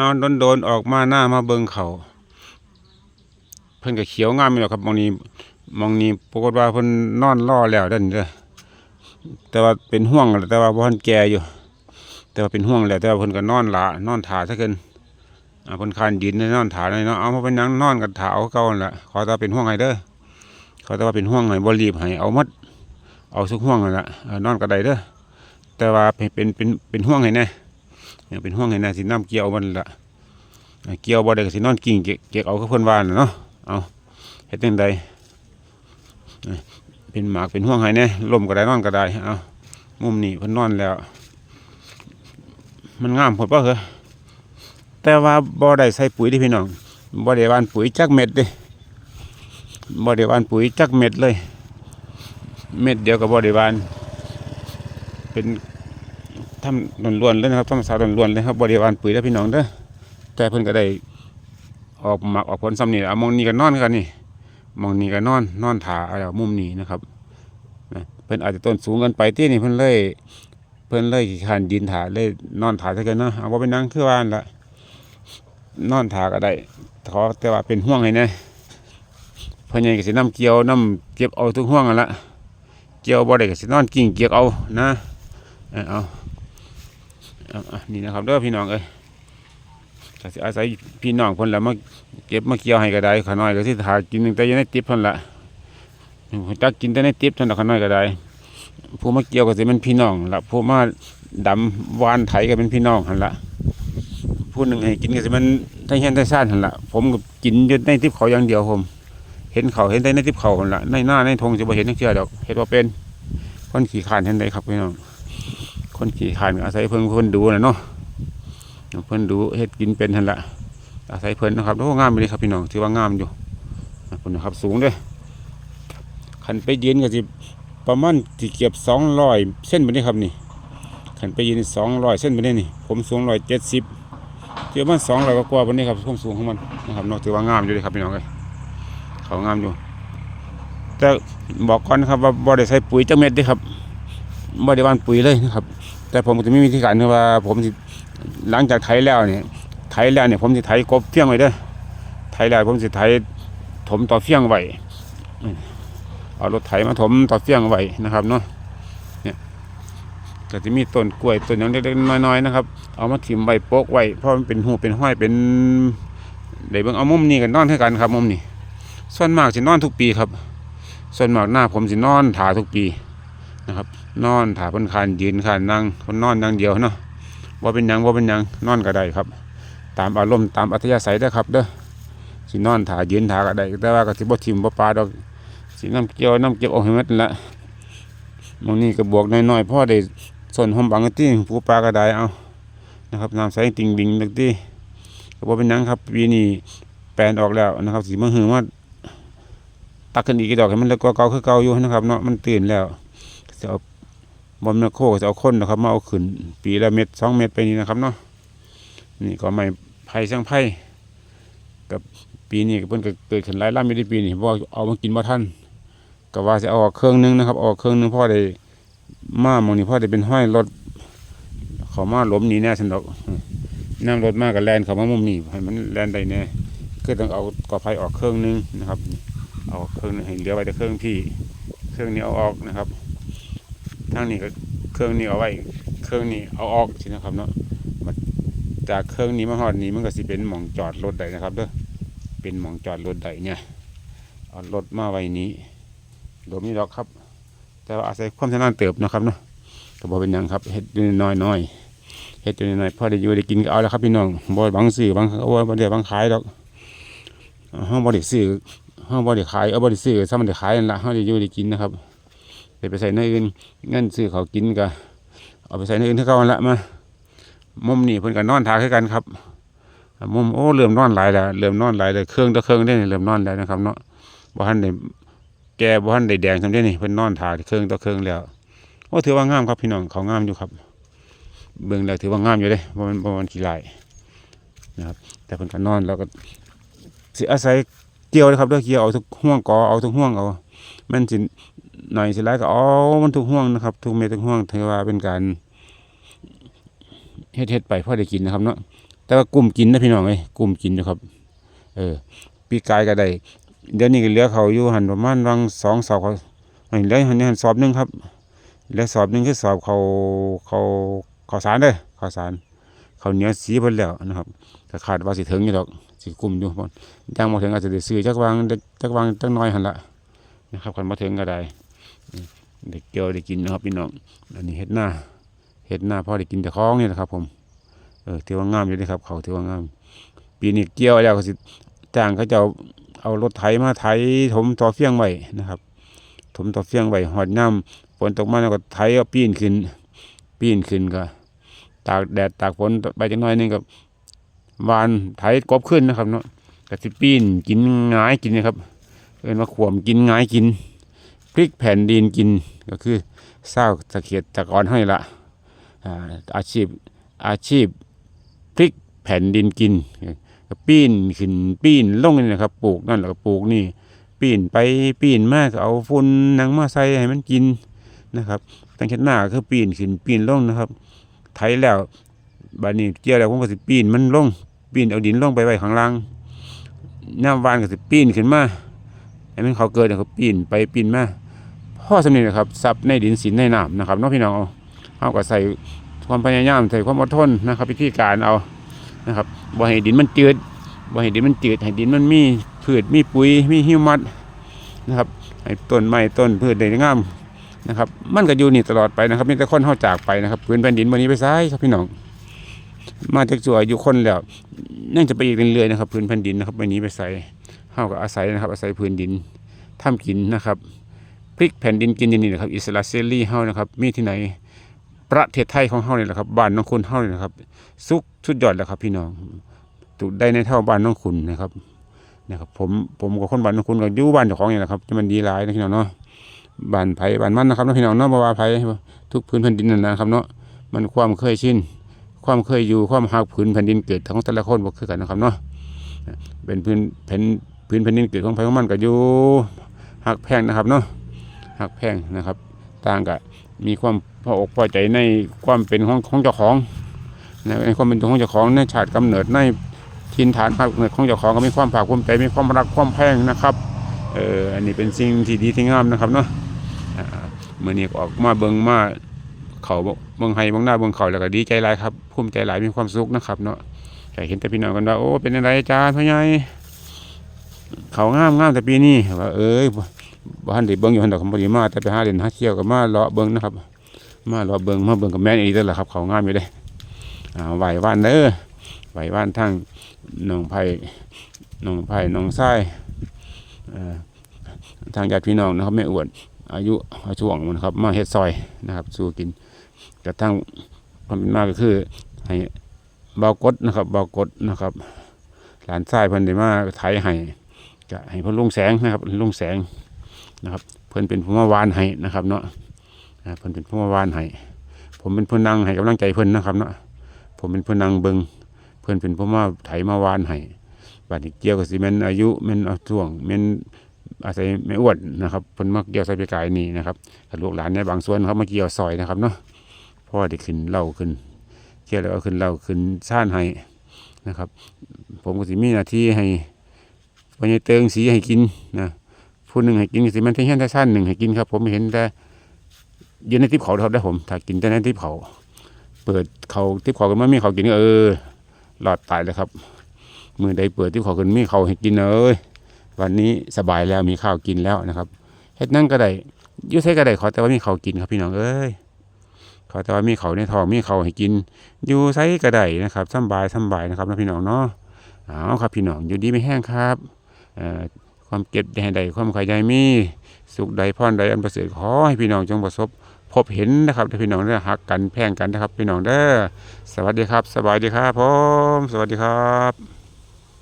เอาโดนโดนๆออกมาหน้ามาเบิงเขาเพิ่นก็เขียวงามอยู่แล้วครับมองนี้มองนี้ปรากฏว่าเพิ่นนอนรอแล้วเด้านเด้อแต่ว่าเป็นห่วงแต่ว่าบ่ทันแก่อยู่ แต่ว่าเป็นห่วงแล้วแต่ว่าเพิ่นก็นอนหลานอนถาซะเกินอ่าเพิ่นคานดินเลยนอนถาเลยเนาะเอามาเป็นหยังนอนกันถาเอาเก่านั่นละขอแต่ว่าเป็นห่วงให้เด้อขอแต่ว่าเป็นห่วงให้บ่รีบให้เอาหมดเอาสุกห่วงนั่นล่ะนอนก็ได้เด้อแต่ว่าเป็นเป็นเป็นเป็นห่วงให้แน่ เนี่ยเป็นห่วงให้แน่สิน้ำเกี่ยวมันละเกี่ยวบ่ได้ก็สินอนกิ่งเกะเกเอาคือเพิ่อนว่านเนาะเอาเฮ็ดจังไดเอ้ยเป็นหมากเป็นห่วงให้แน่ลมก็ได้นอนก็ได้เอามุมนี้เพิ่นนอนแล้ว มันงามหมดป่ะเหรอแต่ว่าบ่ได้ใส่ปุ๋ยเดิพี่น้องบ่ได้วานปุ๋ยจักเม็ดเด้บ่ได้วานปุ๋ยจักเม็ดเลย เม็ดเดียวกับบ่ได้วาน เป็น ทำล้วนๆเลยนะครับธรรมชาติล้วนๆเลยครับบ่ได้หวานปุ๋ยแล้วพี่น้องเด้อแต่เพิ่นก็ได้ออกหมักออกผลซ้ำนี่เอามองนี้ก็นอนกันนี่มองนี้ก็นอนนอนถาเอาแล้วมุมนี้นะครับเพิ่นอาจจะต้นสูงเกินไปที่นี่เพิ่นเลยเพิ่นเลยขี้ขันดินถาเลยนอนถาซะกันเนาะเอาว่าเป็นหนังคือว่านละนอนถาก็ได้ขอแต่ว่าเป็นห่วงให้นะเพิ่นยังก็สิน้ำเกี่ยวน้ำเก็บเอาทุกห่วงนั่นละเกี่ยวบ่ได้ก็สินอนกิ่งเกี่ยวเอานะเอา นี่นะครับเด้อพี่น้องเอ้ยก็สิอาศัยพี่น้องเพิ่นละมาเก็บมาเกี่ยวให้ก็ได้ขาน้อยก็สิหากินตั้งแต่อยู่ในติ๊บเพิ่นละจักกินแต่ในติบเท่านั้นขาน้อยก็ได้ผู้มาเกี่ยวก็จะเป็นพี่น้องละผู้มาดำวานไถก็เป็นพี่น้องหันละผู้หนึ่งให้กินก็จะเป็นไทเฮนไทซ่านหันละผมก็กินอยู่ในทิพเขาอย่างเดียวผม เห็นเขาเห็นได้ในทิพเขาหันละในหน้าในทงจะบ่เห็นนักเชื่อดอกเห็นว่าเป็นคนขี่ขานเห็นได้ครับพี่น้อง คนขี่ขานก็อาศัยเพิ่นเพิ่นดูนะเนาะเพิ่นดูเฮ็ดกินเป็นหันละอาศัยเพิ่นนะครับโอ้งามไปเลยครับพี่น้องถือว่างามอยู่คุณนะครับสูงด้วยขันไปยืนก็สิประมาณที่เก็บสองร้อยเส้นไปนี่ครับนี่ขันไปยืนสองร้อยเส้นไปนี่นี่ ผมสูงร้อยเจ็ดสิบเทียบมันสองร้อยกว่าๆวันนี้ครับความสูงของมันนะครับเนาะถือว่างามอยู่เลยครับพี่น้องเลยเขางามอยู่แต่บอกก่อนนะครับว่าบ่ได้ใส่ปุ๋ยจักเม็ดด้ครับบ่ได้วานปุ๋ยเลยนะครับ แต่ผมจะไมีวิธีการคือว่า ผมหลังจากไถแล้วเนี่ยไถแล้วเนี่ยผมสิไถกบเฟี้ยงไว้เด้อไถแล้วผมสิไถถมต่อเฟี้ยงไว้เอารถไถมาถมต่อเฟี้ยงไว้นะครับเนาะเนี่ยก็จะมีต้นกล้วยต้นอย่างเล็กๆน้อยๆนะครับ เอามาถิ่มไว้โปกไว้เพราะมันเป็นหูเป็นห้อยเป็นเดี๋ยวเบิ่งเอามุมนี้กันนอนให้กันครับมุมนี้ส่วนมากสินอนทุกปีครับ ส่วนมากหน้าผมสินอนถาทุกปี นะครับ นอนถาเพิ่นคานยืนคานนั่งคนนอนอย่างเดียวเนาะว่าเป็นยังว่าเป็นยังนอนก็ได้ครับ ตามอารมณ์ตามอัธยาศัยเด้ครับเด้อสินอนถายืนถาก็ได้แต่ว่าก็สิบ่ทิมบ่ปลาดอกสีน้ำเกียวน้ำเก็บเอาให้มันละมองนี่ก็บวกน้อยๆพ่อได้ส่วนหอมบังที่ผู้ปลาก็ได้เอานะครับน้ำใสติงบิงตักที่ก็บ่เป็นยังครับปีนี้แปลนออกแล้วนะครับสีมะหือว่าตักขึ้นอีกดอกให้มันเล็กกว่าเก่าคือเก่าอยู่นะครับเนาะมันตื่นแล้ว จะเอาบอมนาโคกจะเอาคนนะครับมาเอาขึ้น ปีละเม็ดสองเม็ดไปนี่นะครับเนาะนี่ก็ไม่ไผ่ช่างไผ่กับปีนี้ก็เพิ่นก็เกิดขึ้นหลายล้านไม่ได้ปีนี้เพราะว่าเอามากินบ่ทันก็ว่าจะเอาออกเครื่องนึงนะครับออกเครื่องนึงพ่อได้มาหมองนี้พ่อได้เป็นห้อยรถเขามาล้มนีแน่สันดอกน้ำรถมากกับแลนเขามามุมนี้ให้มันแลนได้แน่ก็ต้องเอากอไผ่ออกเครื่องนึงนะครับ เอาเครื่องนึงให้เหลือไว้แต่เครื่องที่ เครื่องนี้เอาออกนะครับ ทางนี้ก็เครื่องนี้เอาไว้ เครื่องนี้เอาออกสินะครับเนาะมาจากเครื่องนี้มาหอดนี้มันก็สิเป็นหมองจอดรถได้นะครับเด้อเป็นหมองจอดรถได้เนี่ยเอารถมาไว้นี้รถนี้ดอกครับ แต่ว่าอาศัยความชำนาญเติบนะครับเนาะก็บ่เป็นยังครับเฮ็ดยู่น้อยน้อยๆเฮ็ดยู่น้อยพอได้อยู่ได้กินก็เอาแล้วครับพี่น้องบ่บังซื้อบางโอ้ยบ่ได้บังขายดอกเฮาบ่ได้ซื้อเฮาบ่ได้ขายเอาบ่ได้ซื้อซ้ำได้ขายนั่นล่ะเฮาได้อยู่ได้กินนะครับ ได้ไปใส่ในอื่นเงินซื้อเขากินก็เอาไปใส่ในอื่นคือเก่านั่นละมามุมนี้เพิ่นก็นอนทาคือกันครับมุมโอ้เริ่มนอนหลายแล้วเริ่มนอนหลายเลยเครื่องตะเครื่องได้นี่เริ่มนอนแล้วนะครับเนาะบ่ทันได้แกบ่ทันได้แดงซำเด้นี่เพิ่นนอนถ่ายเครื่องต่อเครื่องแล้วโอ้ถือว่างามครับพี่น้องเขางามอยู่ครับ เบิ่งแล้วถือว่างามอยู่เด้บ่มันบ่มันขี้ลายนะครับ แต่เพิ่นก็นอนแล้วก็สิอาศัยเกี่ยวเลยครับเด้อเกี่ยวเอาทุกห่วงกอเอาทุกห่วงเอา มันสิหน่อยสิหลายก็เอมันทุกห่วงนะครับ ทุกเม็ดทุกห่วงถือว่าเป็นการเฮ็ดๆไปพอได้กินนะครับเนาะแต่ว่ากลุ่มกินนะพี่น้องเอ้ยกลุ่มกินอยู่ครับ เออปีกายก็ได้เดี๋ยวนี้ก็เหลือเขาอยู่หันประมาณวังสองสอบเขาอันนี้เหลือหันนี่หันสอบหนึ่งครับเหลือสอบหนึ่งคือสอบเขาเขาเขาสารเด้อเขาสารเขาเหนียวสีเพิ่นแล้วนะครับก็คาดว่าสิถึงอยู่ดอกสิกลุ่มอยู่บ่ยังบ่ถึงอาจจะได้ซื้อจักวางจักวางจักน้อยหันละ นะครับคันบ่ถึงก็ได้อืมได้เกี่ยวได้กินนะครับพี่น้องอันนี้เฮ็ดหน้าเฮ็ดหน้าพ่อได้กินแต่ของนี่แหละครับ ผมเออถือว่างามอยู่เด้ครับ เขาถือว่างาม ปีนี้เกี่ยวแล้วก็สิจ้างเขาจะเอาเอารถไถมาไถถมต่อเฟียงไว้นะครับ ถมต่อเฟียงไว้หอดน้ำฝนตกมาแล้วก็ไถเอาปีนขึ้น ปีนขึ้นก็ ตากแดดตากฝนไปจังน้อยนึงก็วานไถกบขึ้นนะครับเนาะก็สิปีนกินหงายกินนะครับ เอิ้นว่าขวมกินหงายกินพลิกแผ่นดินกินก็คือเศร้าวตะเขียดตะกอนให้ละอาชีพอาชีพพลิกแผ่นดินกินก็ปีนขึ้นปีนลงนี่นะครับปลูกนั่นแล้วก็ปลูกนี่ปีนไปปีนมากเอาฝุ่นหนังมาใส่ให้มันกินนะครับตั้งเช็ดหน้าก็คือปีนขึ้นปีนลงนะครับ ไถแล้วบานี้เกี่ยวแล้วผมก็สิปีนมันลงปีนเอาดินลงไปไว้ข้างล่างน้ำวานก็สิปีนขึ้นมา ให้มันเขาเกิดนะครับปีนไปปีนมาพ่อสำเนีนะครับซับในดินสินในน้ำนะครับน้องพี่น้องเอาเอาก็ใส่ความพยายามใส่ความอดทนนะครับวิธีการเอานะครับบ่ให้ดินมันจืดบ่ให้ดินมันจืดให้ดินมันมีพืชมีปุ๋ยมีฮิวมัสนะครับให้ต้นไม้ต้นพืชได้งามนะครับ มันก็อยู่นี่ตลอดไปนะครับมีแต่คนเข้าจากไปนะครับพื้นแผ่นดินวันนี้ไปซ้ายครับพี่น้องมาจากจัวอายุคนแล้วนั่งจะไปอีกเรื่อยๆนะครับพื้นแผ่นดินนะครับวันนี้ไปใส่าก็อาศัยนะครับอาศัยพื้นดินทำกินนะครับพลิกแผ่นดินกินย่างนี้นะครับอิสระเสรีเฮานะครับมีที่ไหนประเทศไทยของเฮานี่แหละครับบ้านน้องคุณเฮานี่นะครับสุขสุดยอดแล้วครับ พี่น้องถูกได้ในเท่าบ้านน้องคุณนะครับนะครับผมผมกับคนบ้านน้องคุณก็อยู่บ้านเจ้าของนี่แหละครับจะมันดีหลายนะพี่น้องเนาะบ้านไผ่บ้านมันนะครับเนาะพี่น้องเนาะบ่ว่าไผ่ทุกพื้นแผ่นดินนั่นนะครับเนาะมันความเคยชินความเคยอยู่ความหักผืนแผ่นดินเกิดของแต่ละคนบ่คือกันนะครับเนาะเป็นพื้นแผ่น พื้นแผ่นดินเกิดของไผของมันก็อยู่หักแพงนะครับเนาะหักแพงนะครับ ต่างก็มีความพออกพอใจในความเป็นของของเจ้าของในความเป็นของเจ้าของในชาติกำเนิดในทินฐานภาคกำเนิดของเจ้าของก็มีความภาคภูมิใจมีความรักความแพงนะครับเอออันนี้เป็นสิ่งที่ดีที่งามนะครับเนาะอ่ามื่อนี้ก็ออกมาเบิ่งมาเขาเมืองไฮเมืองหน้าเมืองเขาแล้วก็ดีใจหลายครับภูมิใจหลายมีความสุขนะครับเนาะแต่เห็นแต่พี่น้องกันว่าโอ้เป็นอะไรอาจารย์พ่อใหญ่ เขางามงามแต่ปีนี้ว่าเอ้ยบ้านเด็กเบิ้งอยู่หันดอกคำบดีมาแต่ไปหาเล่นหาเที่ยวกับมาเลาะเบิ้งนะครับ มาเลาะเบิ้งมาเบิ้งกับแม่นอีกแล้วละครับเขางามอยู่เลยอ่าไหวว่านเด้อไหวว่านทั้งหนองไผ่หนองไผ่หนองทรายเอ่อทางญาติพี่น้องนะครับแม่อวดอายุช่วงนะครับ มาเฮ็ดซอยนะครับ สู้กินกระทั่งความเป็นมากก็คือให้เบากดนะครับเบากดนะครับ หลานชายเพิ่นได้มาไถให้ ก็ให้เพิ่นลุงแสงนะครับลุงแสงนะครับ เพิ่นเป็นผู้มาวานให้นะครับ เนาะเพิ่นเป็นผู้มาวานให้ผมเป็นผู้นั่งให้กำลังใจเพิ่นนะครับ เนาะผมเป็นผู้นั่งเบิงเพิ่นเป็นผู้มาไถมาวานให้บัดนี้เกี่ยวกับสิแม่นอายุแม่นเอาช่วงแม่นอาศัยแม่อ้วนนะครับเพิ่นมาเกี่ยวใส่ไปกายนี่นะครับลูกหลานในบางส่วนเขามาเกี่ยวซอยนะครับเนาะพ่อได้ขึ้นเล่าขึ้นเชื่อแล้วขึ้นเล่าขึ้นซ่านให้นะครับ ผมก็สิมีหน้าที่ให้ ปัญญาเติงสีให้กินนะผู้หนึ่งให้กินสิมันที่ยงแต่ซ่านหนึ่งให้กินครับ ผมเห็นแต่ยืนในทิพเขาเท่าได้ผมถ้ากินแต่ในทิพเขา เปิดเขาทิพเขากันมามีเขากินเออหลอดตายเลยครับมือใดเปิดทิพเขากันมีเขาให้กินเอ้ยวันนี้สบายแล้วมีข้าวกินแล้วนะครับเฮ็ดนั่งก็ได้ยุ่ใส่ก็ได้ขอแต่ว่ามีเขากินครับพี่น้องเอ้ยเขาแต่ว่ามีเขาในท้องมีเขาให้กิน อยู่ไซก็ได้นะครับสำบายสบายนะครับนะพี่น้องเนาะเอาครับพี่น้องอยู่ดีไม่แห้งครับ ความเก็บใดใดความขายายมี สุขใดพรใดอันประเสริฐขอให้พี่น้องจงประสบ พบเห็นนะครับพี่น้องได้หักกันแพ่งกันนะครับพี่น้องเด้อสวัสดีครับ สบายดีครับผมสวัสดีครับ